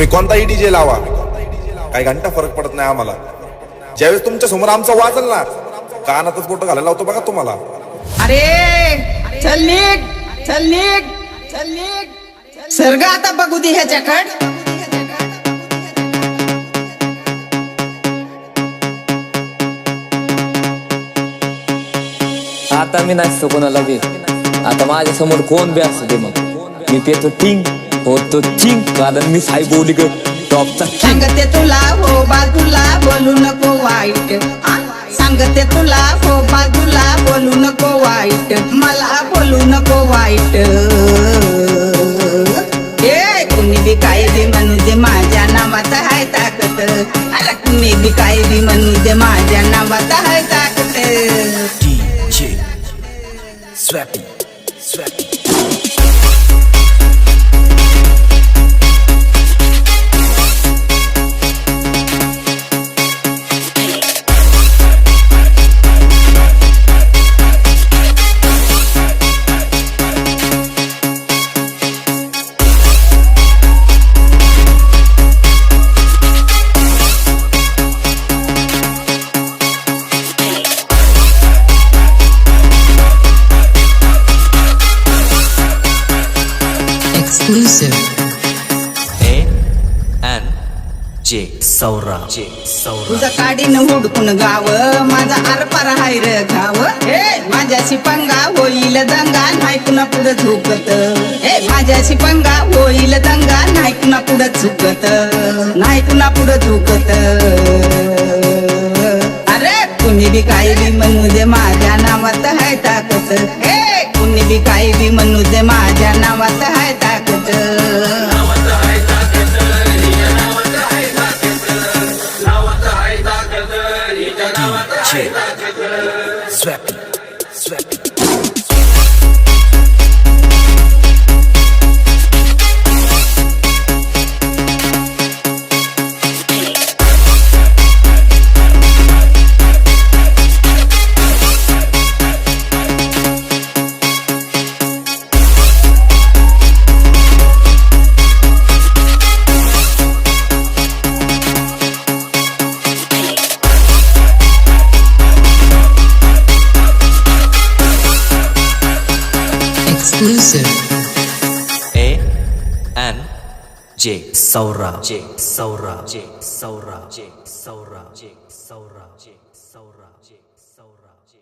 तुम्ही कोणताही डीजे लावा. काही घंटा फरक पडत नाही आम्हाला. ज्यावेळेस तुमच्यासमोर आमचा वाजल ना कानातच बोट घालायला लावतो बघा तुम्हाला. अरे चल निघ चल निघ चल निघ. सर्ग आता बघू दे ह्याच्याकड. आता मी नाचतो कोणाला बी आता माझ्यासमोर कोण बी असू दे मग. मी पेतो टिंग. होतो चिंग कारण मी साई बोली ग टॉपचा सांगते तुला हो बाजूला बोलू नको वाईट? सांगते तुला हो बाजूला बोलू नको वाईट. मला बोलू नको वाईट. ए कुणी बी काय बी म्हणू दे माझ्या नावात हाय ताकद. अरे कुणी बी काय बी म्हणू दे माझ्या नावात हाय ताकद. DJ Swappy. Exclusive. A N J Saura. J Saura. तुझं काडीन हुडकून गाव माझा आरपार हाय रे गाव. हे माझ्याशी पंगा होईल दंगा नाही कुणा पुढे झुकत. हे माझ्याशी पंगा होईल दंगा नाही कुणा पुढे झुकत. नाही कुणा पुढे झुकत. अरे कुणी बी काही बी म्हणू दे माझ्या DJ Swept. exclusive. A J Saura. J Saura. J Saura. J Saura. J Saura. J Saura. J Saura. J Saura. J